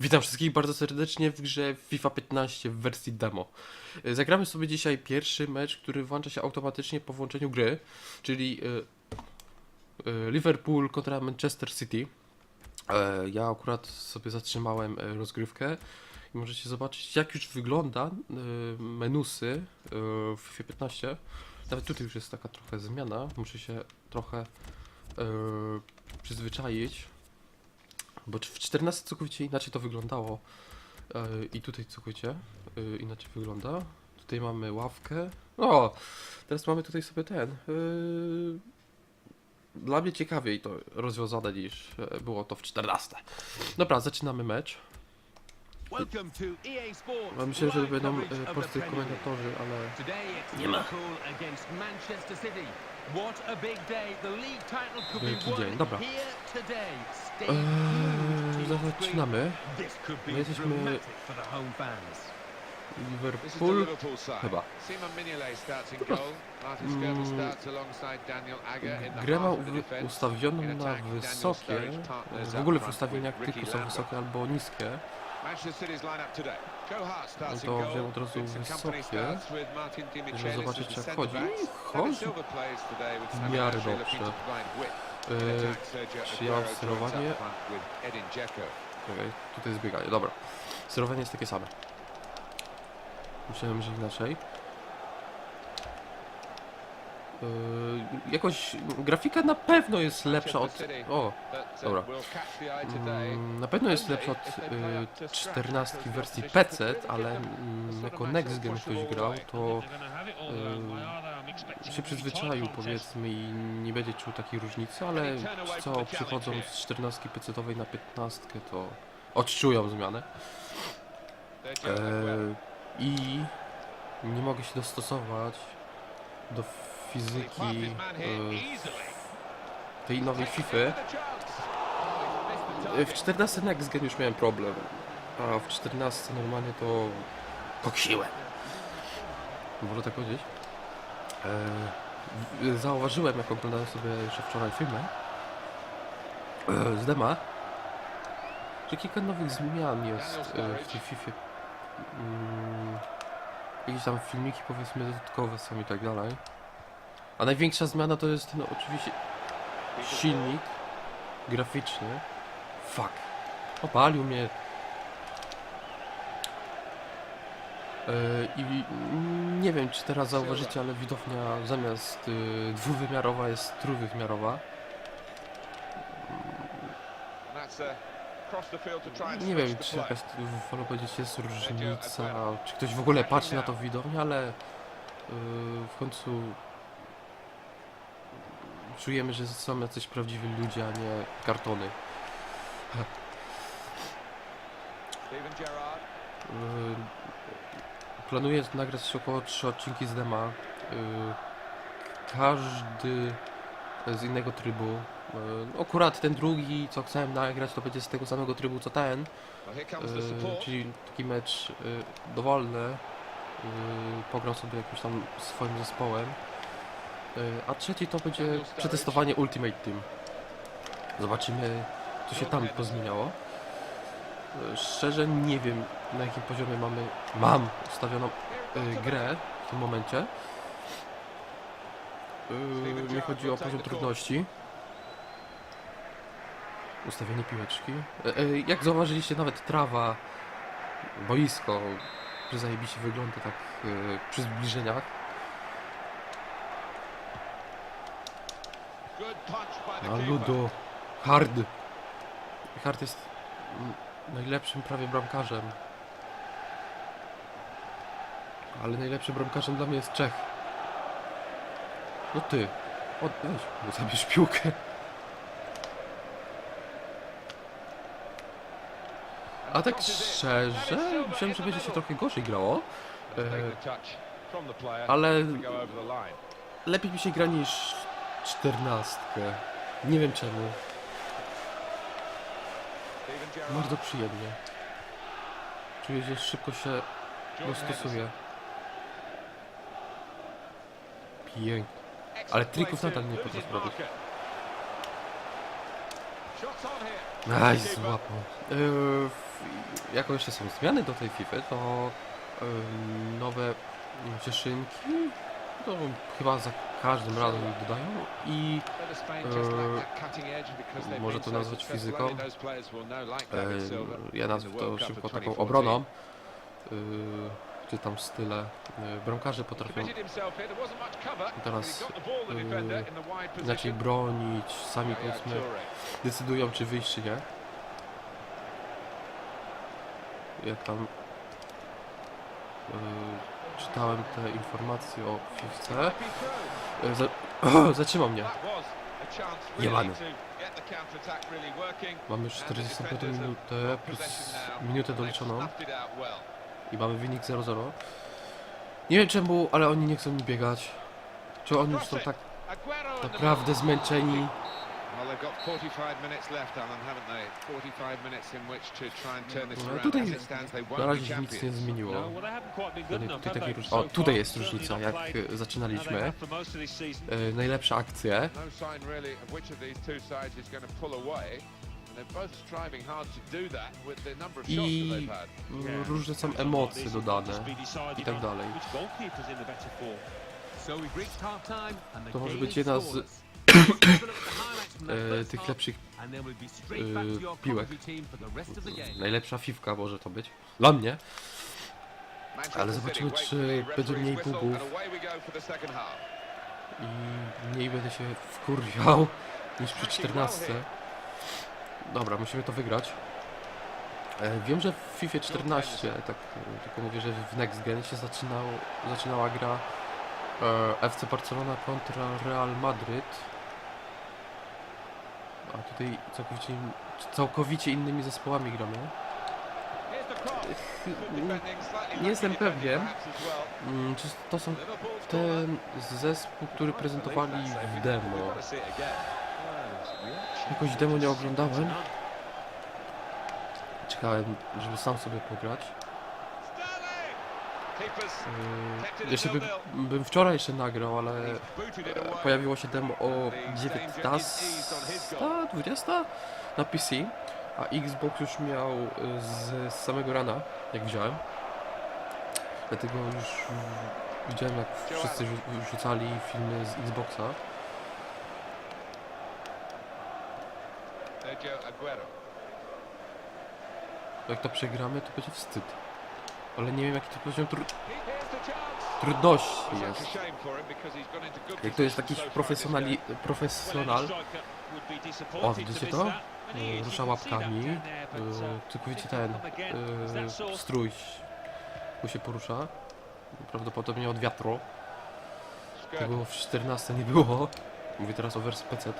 Witam wszystkich bardzo serdecznie w grze FIFA 15 w wersji demo. E, Zagramy sobie dzisiaj pierwszy mecz, który włącza się automatycznie po włączeniu gry, czyli e, e, Liverpool kontra Manchester City. Ja akurat sobie zatrzymałem rozgrywkę i możecie zobaczyć jak już wygląda menusy w FIFA 15. Nawet tutaj już jest taka trochę zmiana, muszę się trochę przyzwyczaić. Bo w 14 całkowicie inaczej to wyglądało. E, I tutaj całkowicie inaczej wygląda. Tutaj mamy ławkę. O! Teraz mamy tutaj sobie ten. e, Dla mnie ciekawiej to rozwiązane niż e, było to w 14. Dobra, zaczynamy mecz. Welcome to EA Sports. Ja myślę, że będą e, polscy Premier League. komentatorzy, ale Today it's Nie ma. Liverpool against Manchester City. What a big day. The league title could be Wielki won dzień, dobra. here today. Stay Eee, zaczynamy. screen. This could be My jesteśmy- dramatic for the home fans. This is the Liverpool. Chyba. Grę mam defence. ustawioną na wysokie. W ogóle w ustawieniach tylko są wysokie albo niskie. No to wziąłem od razu wysokie, as zobaczyć, jak chodzi. I chodzi. W miarę dobrze. przyjął sterowanie. Czekaj, tutaj jest bieganie, dobra. Sterowanie jest takie same. Myślałem, że inaczej. Yy, jakoś grafika na pewno jest lepsza od. O, Dobra. mm, na pewno jest lepsza od yy, 14 w wersji PC, ale mm, jako Next Gen ktoś grał, to yy, się przyzwyczaił powiedzmy i nie będzie czuł takiej różnicy, ale co przychodzą z 14 PC-owej na 15 to odczują zmianę. I nie mogę się dostosować do fizyki eee, tej nowej FIFA. W 14 Next Gen już miałem problem, a w 14 normalnie to koksiłem. Można tak powiedzieć. W- Zauważyłem, jak oglądałem sobie jeszcze wczoraj filmy eee, z Dema, że kilka nowych zmian jest eee, w tej FIFA. Mm, Jakieś tam filmiki powiedzmy dodatkowe są i tak dalej. A największa zmiana to jest no oczywiście silnik graficzny. Fuck. Opalił mnie. Yy, I nie wiem czy teraz zauważycie, ale widownia zamiast y, dwuwymiarowa jest trójwymiarowa. Nie wiem czy jakaś, wolę powiedzieć, jest różnica, czy ktoś w ogóle patrzy na to w widowni, ale yy, w końcu czujemy, że są jacyś prawdziwi ludzie, a nie kartony. Yy, planuję nagrać około 3 odcinki z dema. Yy, każdy z innego trybu. Yy, akurat ten drugi, co chciałem nagrać, to będzie z tego samego trybu co ten. Czyli taki mecz dowolny. Pogram sobie jakimś tam swoim zespołem. Yy, a trzeci to będzie przetestowanie Ultimate Team. Zobaczymy, co się tam pozmieniało. Yy, szczerze nie wiem, na jakim poziomie mamy, mam ustawioną yy, grę w tym momencie. Jeśli chodzi o poziom trudności. Ustawienie piłeczki. E, e, jak zauważyliście, nawet trawa, boisko zajebiście wygląda tak e, przy zbliżeniach. A keeper. Ludo, Hard. Hard jest najlepszym prawie bramkarzem. Ale najlepszym bramkarzem dla mnie jest Czech. No ty. O, weź, no zabierz piłkę. A tak szczerze, myślałem, że będzie się trochę gorzej grało. E, ale lepiej mi się gra niż czternastkę. Nie wiem czemu. Bardzo przyjemnie. Czuję, że szybko się dostosuje. Pięknie. Ale trików nadal nie potrafię robić. Aj, złapał. Yy, w- jako jeszcze są zmiany do tej FIFA, to ym, nowe cieszynki, to chyba za każdym razem dodają i they've może to nazwać fizyką. e, ja nazwę to szybko taką 2014. obroną, y, czy tam style y, bramkarze potrafią teraz wide inaczej bronić, sami powiedzmy decydują czy wyjść czy nie. Jak tam y, czytałem te informacje o y, za, zatrzymał mnie. Jebany. Mamy już And the 45 defenders have minutę plus minutę doliczoną i mamy wynik 0-0. Nie wiem czemu, ale oni nie chcą mi biegać. Czy oni już są tak naprawdę zmęczeni? No, around. tutaj As it stands, they Na won't be razie się nic nie zmieniło. No, well, they haven't quite been good Tutaj, enough, tutaj have takiej they? róż... O, tutaj jest różnica, jak they zaczynaliśmy. Y, najlepsze akcje. No I różne są emocje dodane i tak dalej. To może game być is jedna z e, tych lepszych, e, piłek. najlepsza fifka może to być. Dla mnie. Ale zobaczymy, czy będzie mniej bugów. I mniej będę się wkurwiał niż przy 14. Dobra, musimy to wygrać. E, Wiem, że w FIFA 14, tak tylko mówię, że w Next Gen się zaczynał, zaczynała gra e, FC Barcelona kontra Real Madryt. A tutaj całkowicie, całkowicie innymi zespołami gramy. Nie, jestem pewien, mm, czy to są ten zespół, który prezentowali w demo. Jakoś demo nie oglądałem. Czekałem, żeby sam sobie pograć. Yy, jeszcze bym, bym wczoraj jeszcze nagrał, ale pojawiło się demo o 19.20 na PC, a Xbox już miał y, z, samego rana, jak wziąłem. Dlatego już widziałem, jak wszyscy rzu- rzucali filmy z Xboxa. Jak to przegramy, to będzie wstyd. Ale nie wiem, jaki to poziom tru trudności jest. Jak to jest jakiś profesjonali, profesjonal, O, widzicie to? Y, rusza łapkami, y, całkowicie ten y, strój mu się porusza. Prawdopodobnie od wiatru. Tego w 14 nie było. Mówię teraz o wersji PC.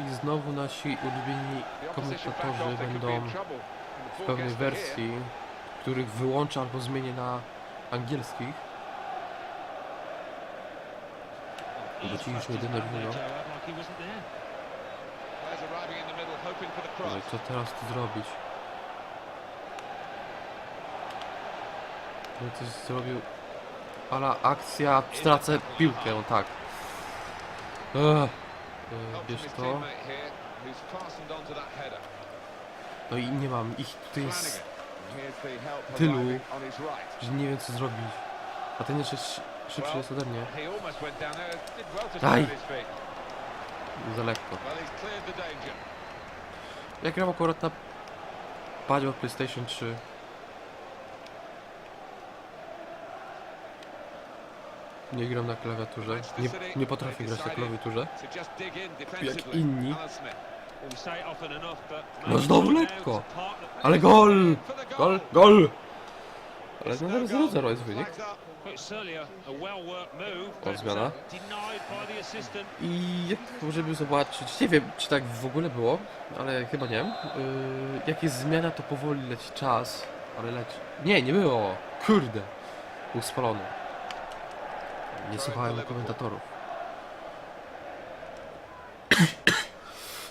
I znowu nasi ulubieni komentatorzy będą w pewnej wersji, których wyłączę albo zmienię na angielskich. Bo ci już mnie denerwują. Co teraz tu zrobić? No coś zrobił. Ale akcja, stracę piłkę, no tak. Helps wiesz his to? No i nie mam, ich tutaj jest, tylu. że nie wiem co zrobić. A ten jeszcze sz- szybszy jest ode mnie. He almost went down there. Did well to stay Aj. on his feet. Za lekko. Ja gram akurat na padzie od PlayStation 3. Nie gram na klawiaturze. Nie, nie potrafię grać na klawiaturze. Defensively. inni. No znowu lekko. Ale gol! Gol, gol! Ale no no 0 goal. 0 jest wynik. O, zmiana. I jak możemy zobaczyć, nie wiem czy tak w ogóle było, ale chyba nie. Yy, jak jest zmiana to powoli leci czas, ale leci. Nie, nie było! Kurde! Był spalony. Nie słuchałem komentatorów.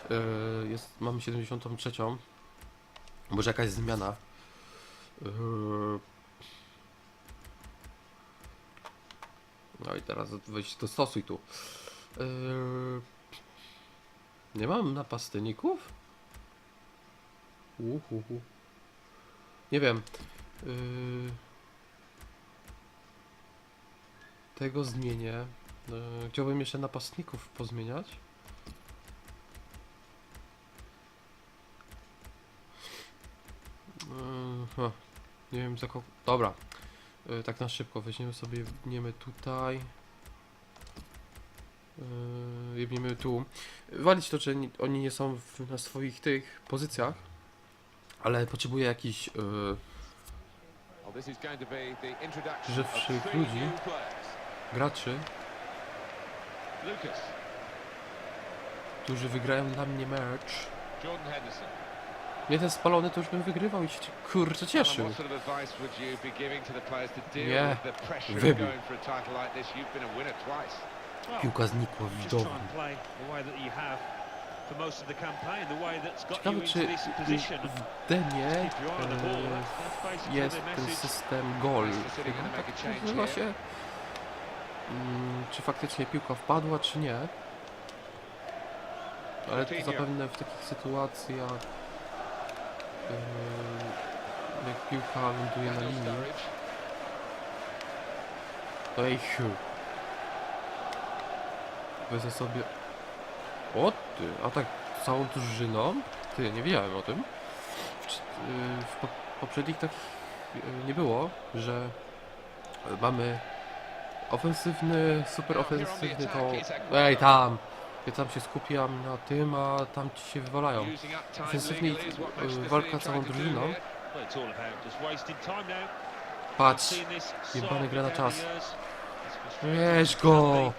Yy, jest, mamy 73. Może jakaś zmiana. Yy, No i teraz weź dostosuj tu. Yy... Nie mam napastników? Uhuhu. Nie wiem. Yy... Tego zmienię. Yy, chciałbym jeszcze napastników pozmieniać. Ha. Nie wiem za kogo. Dobra. Yy, tak na szybko weźmiemy sobie, wbniemy tutaj. Jebniemy tu. Walić to, że ni- oni nie są na swoich tych pozycjach. Ale potrzebuję wśród three ludzi-. Graczy, Lucas, którzy wygrają dla mnie mecz. Jordan Henderson. Jeden spalony to już bym wygrywał i się kurczę cieszył. Nie. Wybił. Piłka znikła you Ciekawe czy w demie e, jest ten system gol. Chyba tak nazywa się. Mm, Czy faktycznie piłka wpadła, czy nie? Ale to zapewne w takich sytuacjach jak piłka ląduje na linii, siu. Wezmę sobie... O ty, a tak całą drużyną? Ty, nie wiedziałem o tym. W, yy, w po, poprzednich takich yy, nie było, że mamy ofensywny, super ofensywny to... Ej, tam! Ja tam się skupiam na tym, a tam ci się wywalają. What y, walka całą drużyną. Patrz! Jebany gra na czas. as go!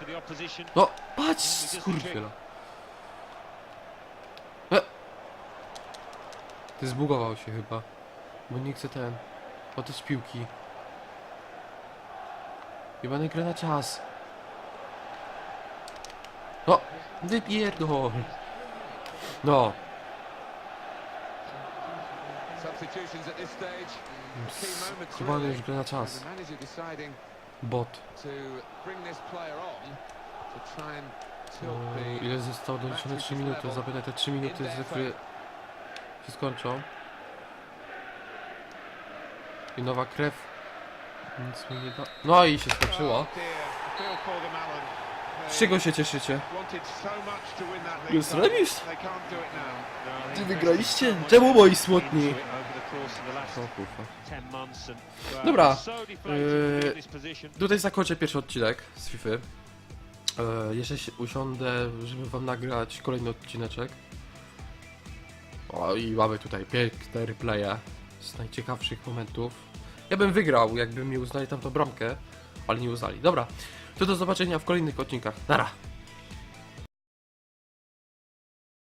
No, patrz, skurwiela. E! Ty zbugował się chyba. Bo nie chce ten. O te z piłki. Jebany gra na czas. No, wypierdol. No, really. już gra na czas. Bot. the Ile zostało doliczone 3 minuty? Zapytaj te 3 minuty, za które się skończą. I nowa krew. Nic mi nie da. No i się skończyło. Oh. Z czego się cieszycie? Jest remis? Ty wygraliście? Czemu moi smutni? it over the course of the last O kurwa. 10 months and, well, Dobra, position. Tutaj zakończę pierwszy odcinek z FIFA. E, jeszcze się usiądę, żeby wam nagrać kolejny odcineczek. O i mamy tutaj piękne replaye z najciekawszych momentów. Ja bym wygrał, jakby mi uznali tamtą bramkę, ale nie uznali. Dobra, to do zobaczenia w kolejnych odcinkach. Nara!